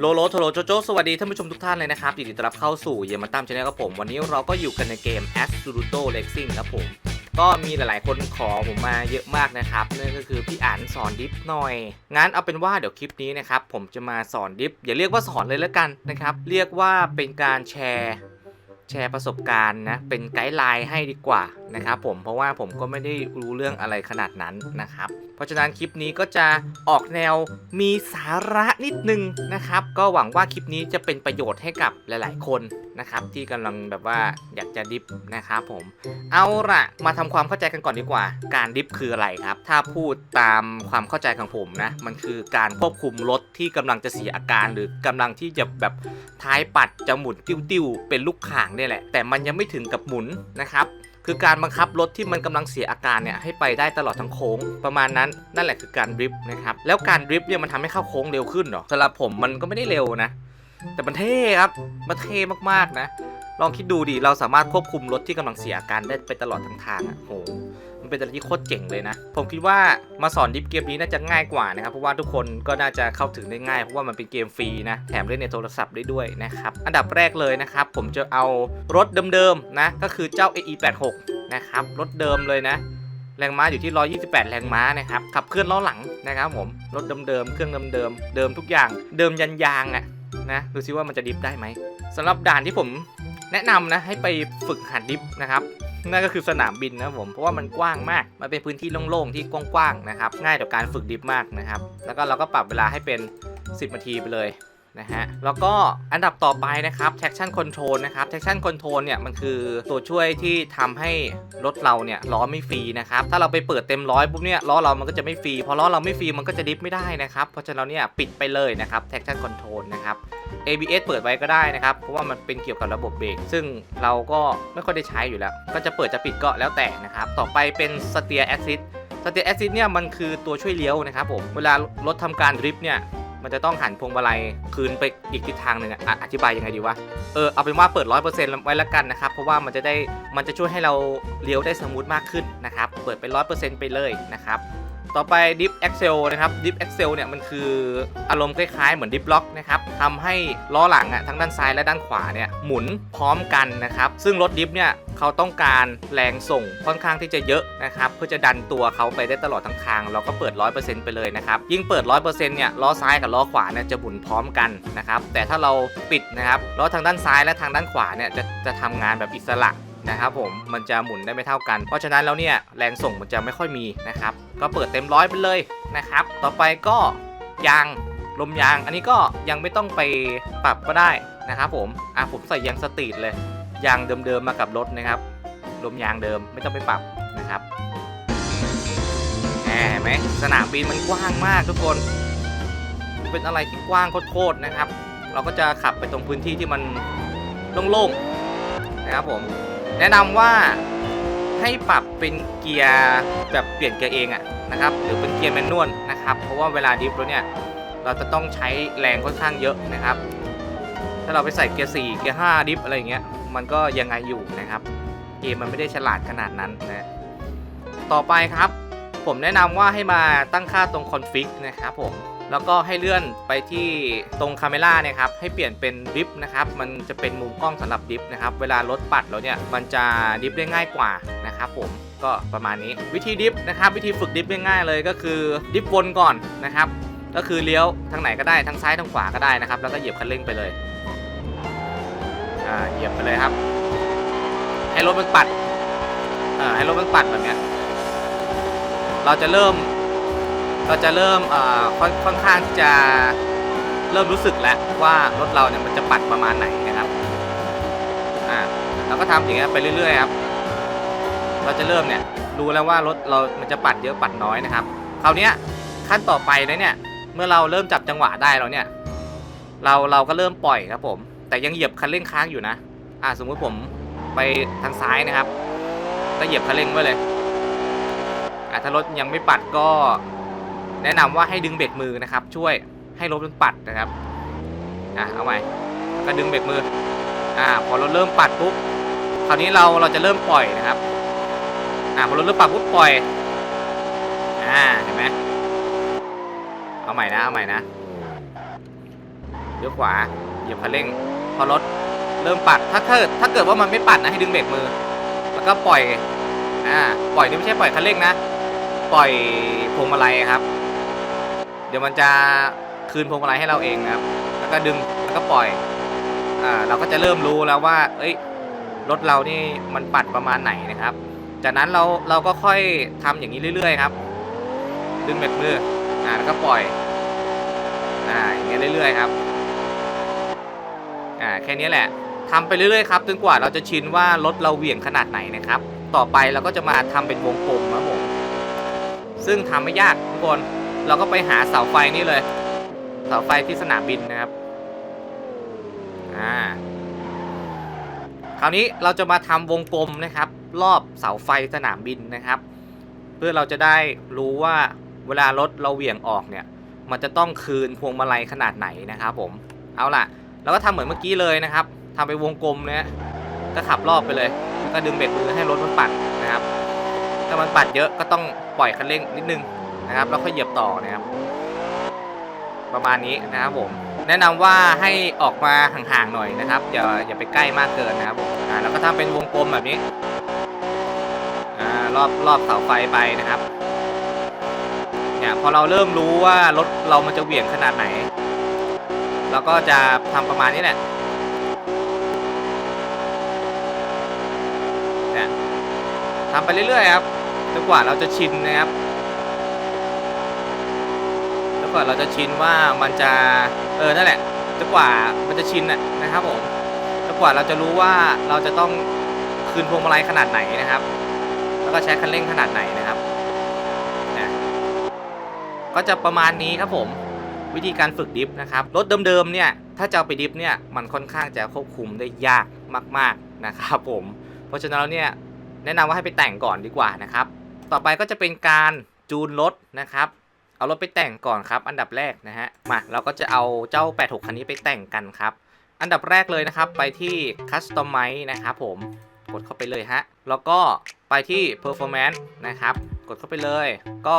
โลโลโทโรโจโจสวัสดีท่านผู้ชมทุกท่านเลยนะครับยินดีต้อนรับเข้าสู่เยมาตั้มชาแนลครับผม วันนี้เราก็อยู่กันในเกม a s t u r u t o Racing ครับผม ก็มีหลายๆคนขอผมมาเยอะมากนะครับนั่นก็คือพี่อ่านสอนดิฟหน่อย งั้นเอาเป็นว่าเดี๋ยวคลิปนี้นะครับ ผมจะมาสอนดิฟ อย่าเรียกว่าสอนเลยแล้วกันนะครับ เรียกว่าเป็นการแชร์แชร์ประสบการณ์นะ เป็นไกด์ไลน์ให้ดีกว่านะครับผมเพราะว่าผมก็ไม่ได้รู้เรื่องอะไรขนาดนั้นนะครับ เพราะฉะนั้นคลิปนี้ก็จะออกแนวมีสาระนิดนึงนะครับ ก็หวังว่าคลิปนี้จะเป็นประโยชน์ให้กับหลาย ๆ คนนะครับที่กำลังแบบว่าอยากจะดิฟนะครับผม เอาละมาทำความเข้าใจกันก่อนดีกว่า การดิฟคืออะไรครับ ถ้าพูดตามความเข้าใจของผมนะ มันคือการควบคุมรถที่กำลังจะเสียอาการ หรือกำลังที่จะแบบท้ายปัดจะหมุนติ้วๆเป็นลูกข่างเนี่ยแหละ แต่มันยังไม่ถึงกับหมุนนะครับ คือการบังคับรถที่มันกำลังเสียอาการเนี่ยให้ไปได้ตลอดทั้งโค้งประมาณนั้นนั่นแหละคือการดริฟต์นะครับแล้วการดริฟต์เนี่ยมันทำให้เข้าโค้งเร็วขึ้นหรอสำหรับผมมันก็ไม่ได้เร็วนะ แต่มันเท่ครับมันเท่มากๆนะ ลองคิดดูดิเราสามารถควบคุมรถที่กำลังเสียอาการได้ไปตลอดทั้งทางอะโห มันเป็นอะไรที่โคตรเจ๋งเลยนะ ผมคิดว่ามาสอนดิฟเกมนี้น่าจะง่ายกว่านะครับ เพราะว่าทุกคนก็น่าจะเข้าถึงได้ง่ายเพราะว่ามันเป็นเกมฟรีนะ แถมเล่นในโทรศัพท์ได้ด้วยนะครับ อันดับแรกเลยนะครับ ผมจะเอารถเดิมๆนะ ก็คือเจ้า AE86 นะครับ รถเดิมเลยนะ แรงม้าอยู่ที่ 128 แรงม้านะครับ ขับเคลื่อนล้อหลังนะครับผม รถเดิมๆ เครื่องเดิมๆ เดิมทุกอย่าง เดิมยันยางอะนะดูซิว่ามันจะดิฟได้ไหมสำหรับด่านที่ผมแนะนำนะให้ไปฝึกหัดดิฟนะครับ นั่นก็คือสนามบินนะผมเพราะว่ามันกว้างมาก มันเป็นพื้นที่โล่งๆที่กว้างๆนะครับง่ายต่อการฝึกดิฟมากนะครับ แล้วก็เราก็ปรับเวลาให้เป็น 10นาทีไปเลย นะฮะ แล้วก็อันดับต่อไปนะครับ traction control นะครับ traction control เนี่ยมันคือตัวช่วยที่ทำให้รถเราเนี่ยล้อไม่ฟรีนะครับ ถ้าเราไปเปิดเต็มร้อยปุ๊บเนี่ยล้อเรามันก็จะไม่ฟรีพอล้อเราไม่ฟรีมันก็จะดิฟไม่ได้นะครับ เพราะฉะนั้นเนี่ยปิดไปเลยนะครับ traction control นะครับ ABS เปิดไว้ก็ได้นะครับ เพราะว่ามันเป็นเกี่ยวกับระบบเบรกซึ่งเราก็ไม่ค่อยได้ใช้อยู่แล้ว ก็จะเปิดจะปิดก็แล้วแต่นะครับ ต่อไปเป็น Steer Assist Steer Assist เนี่ยมันคือตัวช่วยเลี้ยวนะครับผมเวลารถทำการดริฟต์เนี่ย มันจะต้องหันพวงมาลัยคืนไปอีกทิศทางหนึ่งอะอะอธิบายยังไงดีวะ เออเอาเป็นว่าเปิด 100%ไว้แล้วกันนะครับ เพราะว่ามันจะได้มันจะช่วยให้เราเลี้ยวได้สมูทมากขึ้นนะครับ เปิดไป100%ไปเลยนะครับ ต่อไป Dip Axel นะครับ Dip Axel เนี่ยมันคืออารมณ์คล้ายๆ เหมือน Dip Lock นะครับทำให้ล้อหลังอะทั้งด้านซ้ายและด้านขวาเนี่ยหมุนพร้อมกันนะครับ ซึ่งรถดิฟเนี่ยเขาต้องการแรงส่งค่อนข้างที่จะเยอะนะครับเพื่อจะดันตัวเขาไปได้ตลอดทั้งทาง เราก็เปิด 100%ไปเลยนะครับยิ่งเปิด 100%เนี่ยล้อซ้ายกับล้อขวาเนี่ยจะหมุนพร้อมกันนะครับแต่ถ้าเราปิดนะครับล้อทางด้านซ้ายและทางด้านขวาเนี่ยจะจะทำงานแบบอิสระ นะครับผมมันจะหมุนได้ไม่เท่ากัน เพราะฉะนั้นแล้วเนี่ยแรงส่งมันจะไม่ค่อยมีนะครับ ก็เปิดเต็มร้อยไปเลยนะครับ ต่อไปก็ยางลมยาง อันนี้ก็ยังไม่ต้องไปปรับก็ได้นะครับผมอะผมใส่ยางสตรีทเลยยางเดิมๆมากับรถนะครับลมยางเดิมไม่ต้องไปปรับนะครับแหมไหมสนามบินมันกว้างมากทุกคนเป็นอะไรที่กว้างโคตรๆนะครับ เราก็จะขับไปตรงพื้นที่ที่มันโล่งๆนะครับผม แนะนำว่าให้ปรับเป็นเกียร์แบบเปลี่ยนเกียร์เองอะนะครับหรือเป็นเกียร์แมนนวลนะครับ เพราะว่าเวลาดิฟแล้วเนี่ยเราจะต้องใช้แรงค่อนข้างเยอะนะครับ ถ้าเราไปใส่เกียร์4เกียร์5ดิฟอะไรอย่างเงี้ยมันก็ยังไงอยู่นะครับ เกมมันไม่ได้ฉลาดขนาดนั้นนะต่อไปครับ ผมแนะนำว่าให้มาตั้งค่าตรงคอนฟิกนะครับผม แล้วก็ให้เลื่อนไปที่ตรงคาเมล่าเนี่ยครับให้เปลี่ยนเป็นดิฟนะครับมันจะเป็นมุมกล้องสำหรับดิฟนะครับเวลารถปัดแล้วเนี่ยมันจะดิฟได้ง่ายกว่านะครับผมก็ประมาณนี้วิธีดิฟนะครับวิธีฝึกดิฟง่ายๆเลยก็คือดิฟวนก่อนนะครับ ก็คือเลี้ยวทางไหนก็ได้ทางซ้ายทางขวาก็ได้นะครับแล้วก็เหยียบคันเร่งไปเลยอ่าเหยียบไปเลยครับ ให้รถมันปัดอ่าให้รถมันปัดแบบเนี้ยเราจะเริ่ม เราจะเริ่มค่อนค่อนข้างที่จะเริ่มรู้สึกแล้วว่ารถเราเนี่ยมันจะปัดประมาณไหนนะครับอ่าเราก็ทำอย่างเงี้ยไปเรื่อยๆครับเราจะเริ่มเนี่ยรู้แล้วว่ารถเรามันจะปัดเยอะปัดน้อยนะครับคราวเนี้ยขั้นต่อไปแล้วเนี่ยเมื่อเราเริ่มจับจังหวะได้แล้วเนี่ยเราเราก็เริ่มปล่อยครับผม แต่ยังเหยียบคันเร่งค้างอยู่นะอ่าสมมุติผมไปทางซ้ายนะครับ ก็เหยียบคันเร่งไว้เลยอ่าถ้ารถยังไม่ปัดก็ แนะนำว่าให้ดึงเบรกมือนะครับ ช่วยให้รถมันปัดนะครับอะเอาใหม่ก็ดึงเบรกมืออ่าพอราเริ่มปัดปุ๊บคราวนี้เราเราจะเริ่มปล่อยนะครับอ่าพอราเริ่มปัดปุ๊บปล่อยอ่าเห็นไหมเอาใหม่นะเอาใหม่นะเลี้ยวขวาเหยียบคันเร่ง พอรถเริ่มปัดถ้าเกิดถ้าเกิดว่ามันไม่ปัดนะให้ดึงเบรกมือ แล้วก็ปล่อยอ่าปล่อยนี่ไม่ใช่ปล่อยคันเร่งนะ ปล่อยพวงมาลัยครับ เดี๋ยวมันจะคืนพวงมาลัยให้เราเองนะครับ แล้วก็ดึงแล้วก็ปล่อย อ่าเราก็จะเริ่มรู้แล้วว่า เอ้ยรถเรานี่มันปัดประมาณไหนนะครับ จากนั้นเราเราก็ค่อยทำอย่างนี้เรื่อยๆครับ ดึงเบรกมืออ่าแล้วก็ปล่อยอ่าอย่างเงี้ยเรื่อยๆครับอ่าแค่นี้แหละทำไปเรื่อยๆครับจนกว่าเราจะชินว่ารถเราเหวี่ยงขนาดไหนนะครับ ต่อไปเราก็จะมาทำเป็นวงกลมครับผมซึ่งทำไม่ยากทุกคน เราก็ไปหาเสาไฟนี่เลย เสาไฟที่สนามบินนะครับ อ่า คราวนี้เราจะมาทำวงกลมนะครับ รอบเสาไฟสนามบินนะครับ เพื่อเราจะได้รู้ว่าเวลารถเราเหวี่ยงออกเนี่ย มันจะต้องคืนพวงมาลัยขนาดไหนนะครับ ผม เอาล่ะ เราก็ทำเหมือนเมื่อกี้เลยนะครับทำไปวงกลมเนี่ยก็ขับรอบไปเลยแล้วก็ดึงเบรกมือให้รถมันปัดนะครับ ถ้ามันปัดเยอะก็ต้องปล่อยคันเร่งนิดนึง นะครับ แล้วค่อยเหยียบต่อนะครับ ประมาณนี้นะครับผม แนะนำว่าให้ออกมาห่างๆหน่อยนะครับ อย่าอย่าไปใกล้มากเกินนะครับผมอ่าแล้วก็ทำเป็นวงกลมแบบนี้อ่ารอบรอบเสาไฟไปนะครับเนี่ยพอเราเริ่มรู้ว่ารถเรามันจะเหวี่ยงขนาดไหน เราก็จะทำประมาณนี้แหละเนี่ยทำไปเรื่อยๆครับจนกว่าเราจะชินนะครับ ว่าเราจะชินว่ามันจะเออนั่นแหละจนกว่ามันจะชินน่ะนะครับผมจนกว่าเราจะรู้ว่าเราจะต้องคืนพวงมาลัยขนาดไหนนะครับ แล้วก็ใช้คันเร่งขนาดไหนนะครับนะก็จะประมาณนี้ครับผมวิธีการฝึกดิฟนะครับรถเดิมๆเนี่ยถ้าจะไปดิฟเนี่ยมันค่อนข้างจะควบคุมได้ยากมาก ๆนะครับผม เพราะฉะนั้นแล้วเนี่ยแนะนำว่าให้ไปแต่งก่อนดีกว่านะครับ ต่อไปก็จะเป็นการจูนรถนะครับ เอารถไปแต่งก่อนครับ อันดับแรกนะฮะ มาเราก็จะเอาเจ้า 86 คันนี้ไปแต่งกันครับ อันดับแรกเลยนะครับไปที่ Customize นะครับผม กดเข้าไปเลยฮะ แล้วก็ไปที่ performance นะครับ กดเข้าไปเลย ก็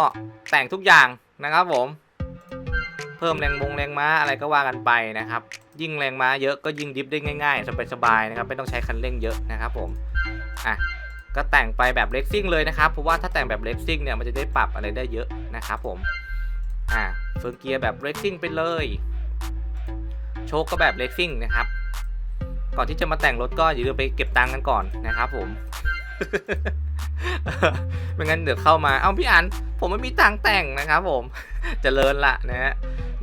แต่งทุกอย่างนะครับผม เพิ่มแรงมงแรงม้าอะไรก็ว่ากันไปนะครับ ยิ่งแรงม้าเยอะก็ยิ่งดิฟได้ง่ายๆสบายๆนะครับ ไม่ต้องใช้คันเร่งเยอะนะครับผม อะก็แต่งไปแบบเล็กซิ่งเลยนะครับ เพราะว่าถ้าแต่งแบบเล็กซิ่งเนี่ยมันจะได้ปรับอะไรได้เยอะนะครับผม อะเฟิร์เกียร์แบบเล็กซิ่งไปเลย โชคก็แบบเล็กซิ่งนะครับ ก่อนที่จะมาแต่งรถก็อย่าลืมไปเก็บตังค์กันก่อนนะครับผมไม่งั้นเดี๋ยวเข้ามาเอ้าพี่อันผมไม่มีตังค์แต่งนะครับผมจเจริญละนะฮะ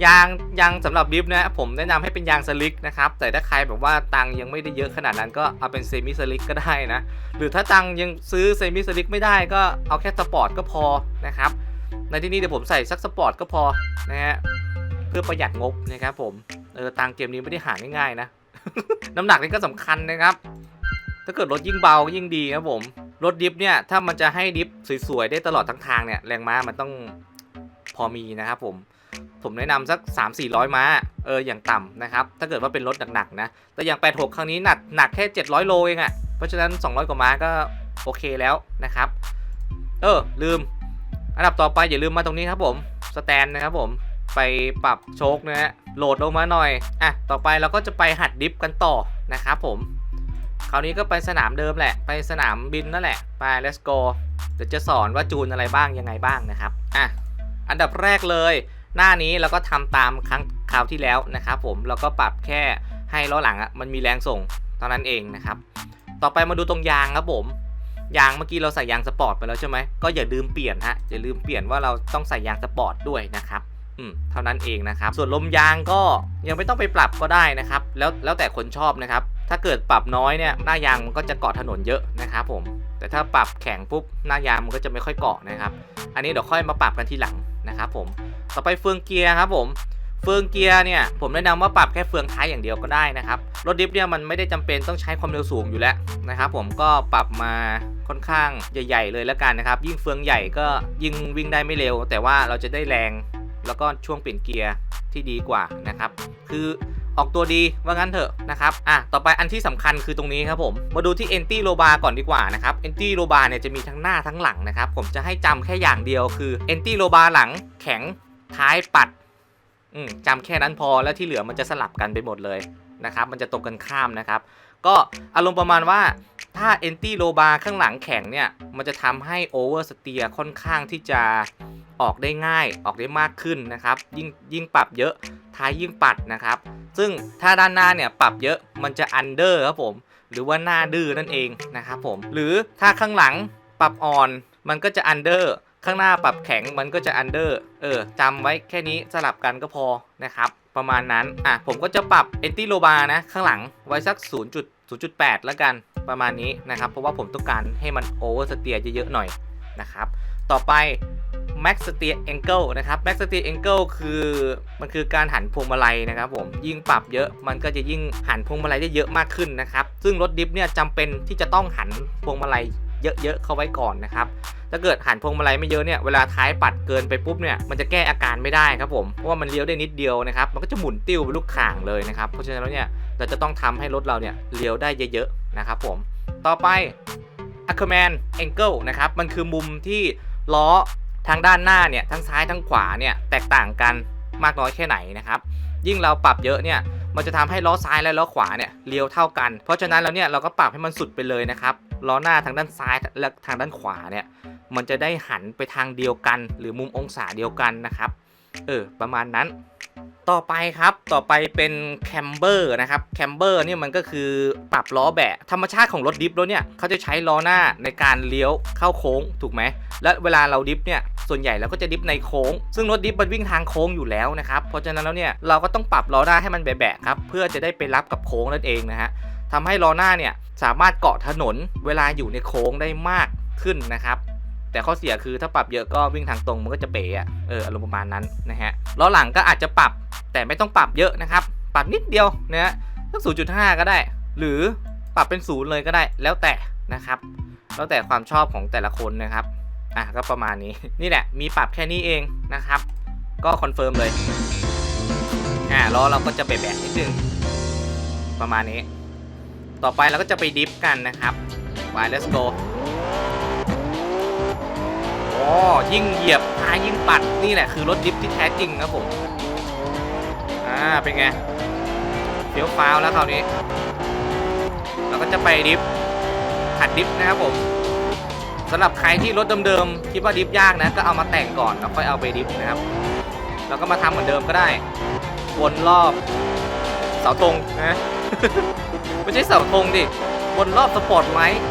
ยางยางสำหรับดิฟนะผมแนะนำให้เป็นยางสลิกนะครับ แต่ถ้าใครแบบว่าตังค์ยังไม่ได้เยอะขนาดนั้นก็เอาเป็นเซมิสลิกก็ได้นะ หรือถ้าตังค์ยังซื้อเซมิสลิกไม่ได้ก็เอาแค่สปอร์ตก็พอนะครับ ในที่นี้เดี๋ยวผมใส่สักสปอร์ตก็พอนะฮะเพื่อประหยัดงบนะครับผมเออตังเกมนี้ไม่ได้หาง่ายๆนะ น้ำหนักนี่ก็สำคัญนะครับ ถ้าเกิดรถยิ่งเบายิ่งดีครับผมรถดิฟเนี่ยถ้ามันจะให้ดิฟสวยๆได้ตลอดทั้งทางเนี่ยแรงม้ามันต้องพอมีนะครับผมผมแนะนำสัก 3 4 0 0 ม้าเอออย่างต่ำนะครับ ถ้าเกิดว่าเป็นรถหนักๆนะ แต่อย่าง 86 ครั้งนี้หนักหนักแค่ 700 โลเองอะ่ะเพราะฉะนั้น 200 กว่าม้าก็โอเคแล้วนะครับ เออลืม อันดับต่อไปอย่าลืมมาตรงนี้ครับผมสแตนนะครับผมไปปรับโชคนะฮะโหลดลงมาหน่อยอะต่อไปเราก็จะไปหัดดิฟกันต่อนะครับผมคราวนี้ก็ไปสนามเดิมแหละ ไปสนามบินนั่นแหละไป let's go เดี๋ยวจะสอนว่าจูนอะไรบ้างยังไงบ้างนะครับอะอันดับแรกเลย หน้านี้เราก็ทำตามครั้งคราวที่แล้วนะครับผมเราก็ปรับแค่ให้ล้อหลังอะมันมีแรงส่งเท่านั้นเองนะครับ ต่อไปมาดูตรงยางครับผม ยางเมื่อกี้เราใส่ยางสปอร์ตไปแล้วใช่ไหมก็อย่าลืมเปลี่ยนฮะอย่าลืมเปลี่ยนว่าเราต้องใส่ยางสปอร์ตด้วยนะครับอืมเท่านั้นเองนะครับ ส่วนลมยางก็ยังไม่ต้องไปปรับก็ได้นะครับ แล้วแล้วแต่คนชอบนะครับ ถ้าเกิดปรับน้อยเนี่ยหน้ายางมันก็จะเกาะถนนเยอะนะครับผม แต่ถ้าปรับแข็งปุ๊บหน้ายางมันก็จะไม่ค่อยเกาะนะครับ อันนี้เดี๋ยวค่อยมาปรับกันทีหลังนะครับผม ต่อไปเฟืองเกียร์ครับผม เฟืองเกียร์เนี่ยผมแนะนำว่าปรับแค่เฟืองท้ายอย่างเดียวก็ได้นะครับรถดิฟเนี่ยมันไม่ได้จำเป็นต้องใช้ความเร็วสูงอยู่แล้วนะครับผมก็ปรับมาค่อนข้างใหญ่ ๆ เลยแล้วกันนะครับ ยิ่งเฟืองใหญ่ก็ยิ่งวิ่งได้ไม่เร็ว แต่ว่าเราจะได้แรง แล้วก็ช่วงเปลี่ยนเกียร์ที่ดีกว่านะครับ คือออกตัวดีว่างั้นเถอะนะครับ อะ ต่อไปอันที่สำคัญคือตรงนี้ครับผม มาดูที่ Anti l o b a ก่อนดีกว่านะครับ Anti l o b a เนี่ยจะมีทั้งหน้าทั้งหลังนะครับ ผมจะให้จำแค่อย่างเดียวคือ Anti l o b a หลังแข็งท้ายปัด จำแค่นั้นพอแล้วที่เหลือมันจะสลับกันไปหมดเลยนะครับ มันจะตรงกันข้ามนะครับ ก็อารมณ์ประมาณว่าถ้า a n t i low bar ข้างหลังแข็งเนี่ย มันจะทำให้ over steer ค่อนข้างที่จะออกได้ง่าย ออกได้มากขึ้นนะครับ ยิ่งยิ่งปรับเยอะ ท้ายยิ่งปัดนะครับ ซึ่งถ้าด้านหน้าเนี่ยปรับเยอะมันจะ under ครับผม หรือว่าหน้าดื้อนั่นเองนะครับผม หรือถ้าข้างหลังปรับอ่อนมันก็จะ under ข้างหน้าปรับแข็งมันก็จะ under เออจำไว้แค่นี้สลับกันก็พอนะครับ ประมาณนั้นอะผมก็จะปรับ anti low bar นะ ข้างหลังไว้สัก 0.0.8 แล้วกันประมาณนี้นะครับ เพราะว่าผมต้องการให้มัน over steer เยอะๆหน่อยนะครับ ต่อไป max steer angle นะครับ max steer angle คือมันคือการหันพวงมาลัยนะครับผมยิ่งปรับเยอะมันก็จะยิ่งหันพวงมาลัยได้เยอะมากขึ้นนะครับ ซึ่งรถดิฟเนี่ยจำเป็นที่จะต้องหันพวงมาลัย เยอะๆเข้าไว้ก่อนนะครับถ้าเกิดหันพวงมาลัยไม่เยอะเนี่ยเวลาท้ายปัดเกินไปปุ๊บเนี่ยมันจะแก้อาการไม่ได้ครับผมเพราะว่ามันเลี้ยวได้นิดเดียวนะครับมันก็จะหมุนติ้วไปลูกข่างเลยนะครับเพราะฉะนั้นแล้วเนี่ยเราจะต้องทำให้รถเราเนี่ยเลี้ยวได้เยอะๆนะครับผมต่อไป Ackerman Angle นะครับมันคือมุมที่ล้อทางด้านหน้าเนี่ยทั้งซ้ายทั้งขวาเนี่ยแตกต่างกันมากน้อยแค่ไหนนะครับ ยิ่งเราปรับเยอะเนี่ยมันจะทำให้ล้อซ้ายและล้อขวาเนี่ยเลี้ยวเท่ากัน เพราะฉะนั้นแล้วเนี่ยเราก็ปรับให้มันสุดไปเลยนะครับล้อหน้าทางด้านซ้ายและทางด้านขวาเนี่ยมันจะได้หันไปทางเดียวกัน หรือมุมองศาเดียวกันนะครับเออประมาณนั้น ต่อไปครับ ต่อไปเป็นแคมเบอร์นะครับ แคมเบอร์เนี่ยมันก็คือปรับล้อแบะ ธรรมชาติของรถดิฟรถเนี่ยเขาจะใช้ล้อหน้าในการเลี้ยวเข้าโค้งถูกไหม และเวลาเราดิฟเนี่ย ส่วนใหญ่เราก็จะดิฟในโค้ง ซึ่งรถดิฟมันวิ่งทางโค้งอยู่แล้วนะครับ เพราะฉะนั้นแล้วเนี่ยเราก็ต้องปรับล้อหน้าให้มันแบะครับ เพื่อจะได้ไปรับกับโค้งนั่นเองนะฮะทำให้ล้อหน้าเนี่ยสามารถเกาะถนนเวลาอยู่ในโค้งได้มากขึ้นนะครับ แต่ข้อเสียคือถ้าปรับเยอะก็วิ่งทางตรงมันก็จะเป๋อะเอออารมณ์ประมาณนั้นนะฮะล้อหลังก็อาจจะปรับแต่ไม่ต้องปรับเยอะนะครับ ปรับนิดเดียวนะฮะสัก0.5ก็ได้ หรือปรับเป็นศูนย์เลยก็ได้ แล้วแต่นะครับ แล้วแต่ความชอบของแต่ละคนนะครับอะก็ประมาณนี้นี่แหละมีปรับแค่นี้เองนะครับ ก็คอนเฟิร์มเลยอ่าล้อเราก็จะแบะๆนิดนึงประมาณนี้ ต่อไปเราก็จะไปดิฟกันนะครับไป let's go โอ้ยิ่งเหยียบท้ายยิ่งปัดนี่แหละคือรถดิฟที่แท้จริงนะผมอ่าเป็นไงเฟี้ยวฟ้าวแล้วคราวนี้ เราก็จะไปดิฟขัดดิฟนะครับผมสำหรับใครที่รถเดิมๆคิดว่าดิฟยากนะก็เอามาแต่งก่อนแล้วค่อยเอาไปดิฟนะครับแล้วก็มาทำเหมือนเดิมก็ได้วนรอบเสาธงนะไม่ใช่เสาธงดิวนรอบสปอร์ตไลท์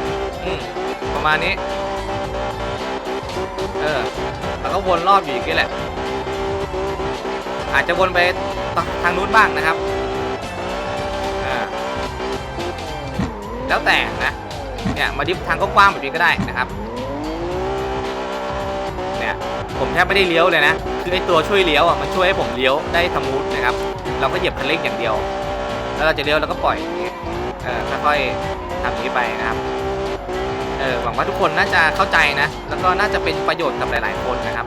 อืมประมาณนี้ ออแล้วก็วนรอบอยู่อย่างนี้แหละ อาจจะวนไปทางนู้นบ้างนะครับอ่าแล้วแต่นะ เนี่ยมาดิฟทางกว้างๆแบบนี้ก็ได้นะครับ เนี่ยผมแทบไม่ได้เลี้ยวเลยนะ คือไอตัวช่วยเลี้ยวอะมันช่วยให้ผมเลี้ยวได้ทะมูดนะครับ เราก็เหยียบคันเร่งอย่างเดียว แล้วเราจะเลี้ยวเราก็ปล่อยเออค่อยๆทำอย่างนี้ไปนะครับ ออหวังว่าทุกคนน่าจะเข้าใจนะ แล้วก็น่าจะเป็นประโยชน์กับหลาย ๆ คนนะครับ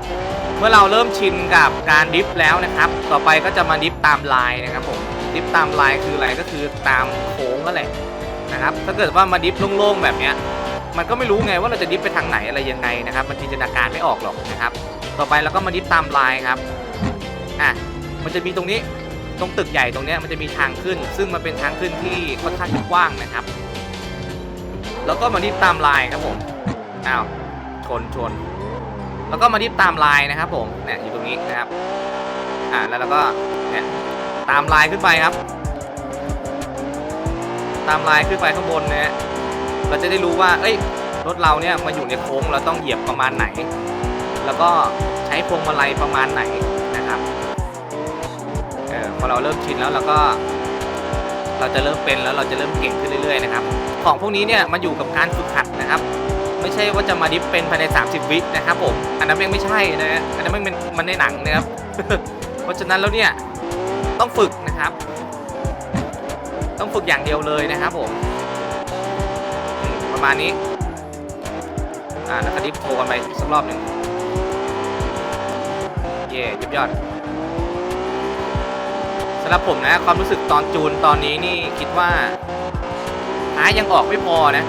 เมื่อเราเริ่มชินกับการดิฟแล้วนะครับ ต่อไปก็จะมาดิฟตามลายนะครับผมดิฟตามลายคืออะไรก็คือตามโค้งก็แหละนะครับ ถ้าเกิดว่ามาดิฟโล่งๆแบบเนี้ยมันก็ไม่รู้ไงว่าเราจะดิฟไปทางไหนอะไรยังไงนะครับ มันจินตนาการไม่ออกหรอกนะครับ ต่อไปเราก็มาดิฟตามลายครับอะมันจะมีตรงนี้ตรงตึกใหญ่ตรงเนี้ยมันจะมีทางขึ้น ซึ่งมันเป็นทางขึ้นที่ค่อนข้างกว้างนะครับ แล้วก็มาดิฟตามลายครับผมอ้าวชนชน แล้วก็มาดิฟตามลายนะครับผมเนี่ยอยู่ตรงนี้นะครับอ่าแล้วเราก็เนี่ยตามลายขึ้นไปครับ ตามลายขึ้นไปข้างบนนะฮะเราจะได้รู้ว่า เอ้ยรถเราเนี่ยมาอยู่ในโค้งเราต้องเหยียบประมาณไหน แล้วก็ใช้พวงมาลัยประมาณไหนนะครับเออพอเราเริ่มชินแล้วเราก็ เราจะเริ่มเป็นแล้วเราจะเริ่มเก่งขึ้นเรื่อยๆนะครับ ของพวกนี้เนี่ยมันอยู่กับการฝึกหัดนะครับ ไม่ใช่ว่าจะมาดิฟเป็นภายใน 30 วินะครับผมอันนั้นยังไม่ใช่นะฮะอันนั้นมันเป็นมันในหนังนะครับ เพราะฉะนั้นแล้วเนี่ยต้องฝึกนะครับ ต้องฝึกอย่างเดียวเลยนะครับผมประมาณนี้อ่าแล้วก็ดิฟโทรกันไปสักรอบหนึ่งเย่ยยอดสำหรับผมนะความรู้สึกตอนจูนตอนนี้นี่คิดว่าายยังออกไม่พอนะ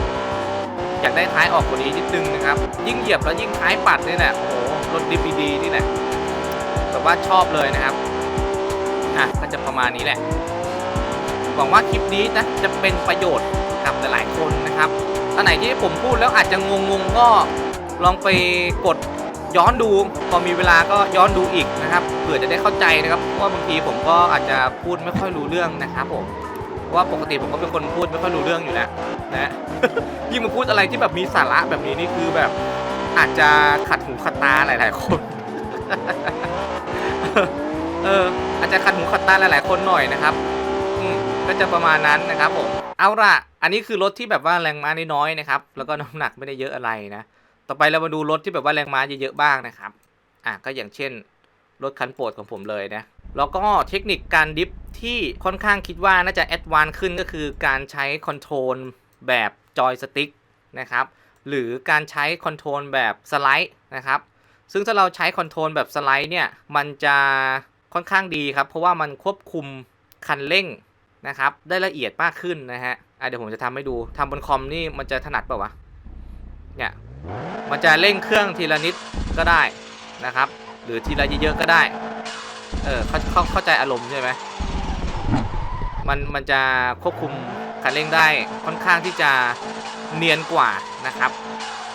อยากได้ท้ายออกกว่านี้นิดนึงนะครับ ยิ่งเหยียบแล้วยิ่งท้ายปัดนี่แหละโอ้โหรถดีดีนี่แหละแบบว่าชอบเลยนะครับอะก็จะประมาณนี้แหละหวังว่าคลิปนี้นะจะเป็นประโยชน์กับหลายๆคนนะครับอันไหนที่ผมพูดแล้วอาจจะงงๆก็ลองไปกดย้อนดูพอมีเวลาก็ย้อนดูอีกนะครับเผื่อจะได้เข้าใจนะครับเพราะว่าบางทีผมก็อาจจะพูดไม่ค่อยรู้เรื่องนะครับผม ว่าปกติผมก็เป็นคนพูดไม่ค่อยรู้เรื่องอยู่แล้วนะยิ่งมาพูดอะไรที่แบบมีสาระแบบนี้นี่คือแบบอาจจะขัดหูขัดตาหลาย ๆ คน เอออาจจะขัดหูขัดตาหลาย ๆ คนหน่อยนะครับอืก็จะประมาณนั้นนะครับผม เอาล่ะ อันนี้คือรถที่แบบว่าแรงม้าน้อยๆนะครับ แล้วก็น้ำหนักไม่ได้เยอะอะไรนะ ต่อไปเรามาดูรถที่แบบว่าแรงม้าเยอะๆบ้างนะครับ อะก็อย่างเช่น รถคันโปรดของผมเลยนะ แล้วก็เทคนิคการดิฟที่ค่อนข้างคิดว่าน่าจะแอดวานขึ้นก็คือการใช้คอนโทรลแบบจอยสติ๊กนะครับ หรือการใช้คอนโทรลแบบสไลด์นะครับ ซึ่งถ้าเราใช้คอนโทรลแบบสไลด์เนี่ย มันจะค่อนข้างดีครับ เพราะว่ามันควบคุมคันเร่งนะครับ ได้ละเอียดมากขึ้นนะฮะอะเดี๋ยวผมจะทำให้ดูทำบนคอมนี่มันจะถนัดเปล่าวะ เนี่ย มันจะเร่งเครื่องทีละนิดก็ได้นะครับ หรือทีละเยอะๆก็ได้ เออเข้าเข้าเข้าใจอารมณ์ใช่ไหมมันมันจะควบคุมคันเร่งได้ค่อนข้างที่จะเนียนกว่านะครับ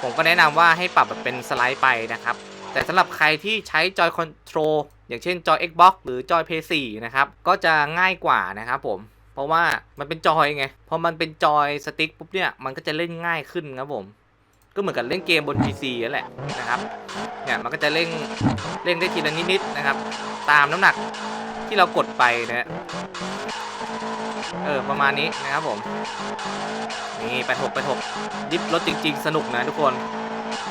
ผมก็แนะนำว่าให้ปรับแบบเป็นสไลด์ไปนะครับ แต่สำหรับใครที่ใช้จอยคอนโทรลอย่างเช่นจอย Xbox หรือจอย PS4 นะครับ ก็จะง่ายกว่านะครับผม เพราะว่ามันเป็นจอยไง พอมันเป็นจอยสติ๊กปุ๊บเนี่ย มันก็จะเล่นง่ายขึ้นครับผม ก็เหมือนกับเล่นเกมบน PC นั่นแหละนะครับเนี่ยมันก็จะเร่งเร่งได้ทีละนิดๆนะครับ ตามน้ำหนักที่เรากดไปนะฮะเออประมาณนี้นะครับผมนี่ไปถกไปถกดิฟรถจริง ๆ สนุกนะทุกคน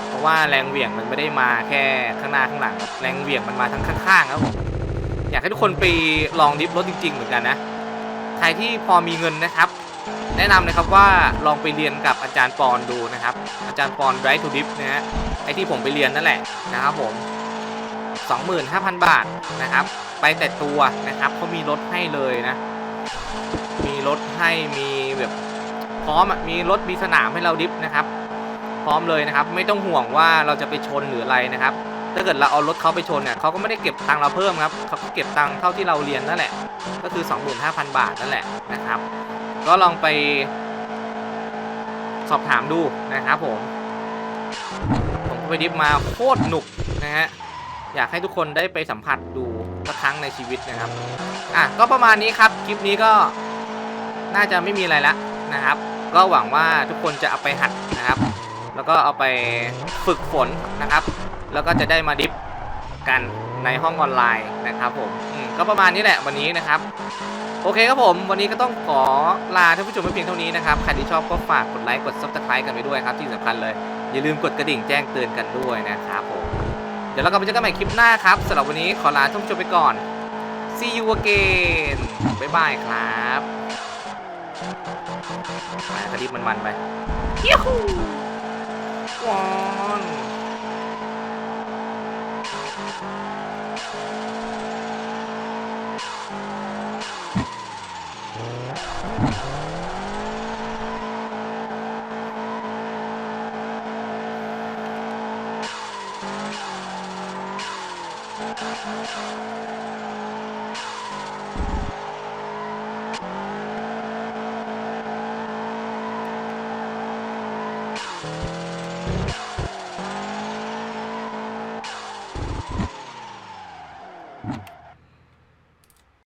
เพราะว่าแรงเหวี่ยงมันไม่ได้มาแค่ข้างหน้าข้างหลังแรงเหวี่ยงมันมาทั้งข้างๆครับผมอยากให้ทุกคนไปลองดิฟรถจริง ๆ เหมือนกันนะใครที่พอมีเงินนะครับ แนะนำนะครับว่าลองไปเรียนกับอาจารย์ปอนดูนะครับ อาจารย์ปอน Drive to Dip นะฮะไอที่ผมไปเรียนนั่นแหละนะครับผม 25,000 บาทนะครับ ไปแต่ตัวนะครับเขามีรถให้เลยนะ มีรถให้มีแบบพร้อมมีรถมีสนามให้เราดิฟนะครับ พร้อมเลยนะครับ ไม่ต้องห่วงว่าเราจะไปชนหรืออะไรนะครับถ้าเกิดเราเอารถเขาไปชนเนี่ยเขาก็ไม่ได้เก็บตังเราเพิ่มครับเขาก็เก็บตังเท่าที่เราเรียนนั่นแหละ ก็คือ 25,000 บาทนั่นแหละนะครับ ก็ลองไปสอบถามดูนะครับผม ผมไปดิฟมาโคตรหนุกนะฮะ อยากให้ทุกคนได้ไปสัมผัสดูสักครั้งในชีวิตนะครับ อะก็ประมาณนี้ครับ คลิปนี้ก็น่าจะไม่มีอะไรละนะครับ ก็หวังว่าทุกคนจะเอาไปหัดนะครับ แล้วก็เอาไปฝึกฝนนะครับ แล้วก็จะได้มาดิฟกันในห้องออนไลน์นะครับผมมก็ประมาณนี้แหละวันนี้นะครับ โอเคครับผม วันนี้ก็ต้องขอลาท่านผู้ชมไปเพียงเท่านี้นะครับ ใครที่ชอบก็ฝากกดไลค์กด subscribe กันไปด้วยครับ ที่สำคัญเลย อย่าลืมกดกระดิ่งแจ้งเตือนกันด้วยนะครับผม เดี๋ยวเรากลับมาเจอกันใหม่คลิปหน้าครับสำหรับวันนี้ขอลาท่านผู้ชมไปก่อน see you again บ๊ายบายครับมากระดิบมันๆไปยูฮูวอน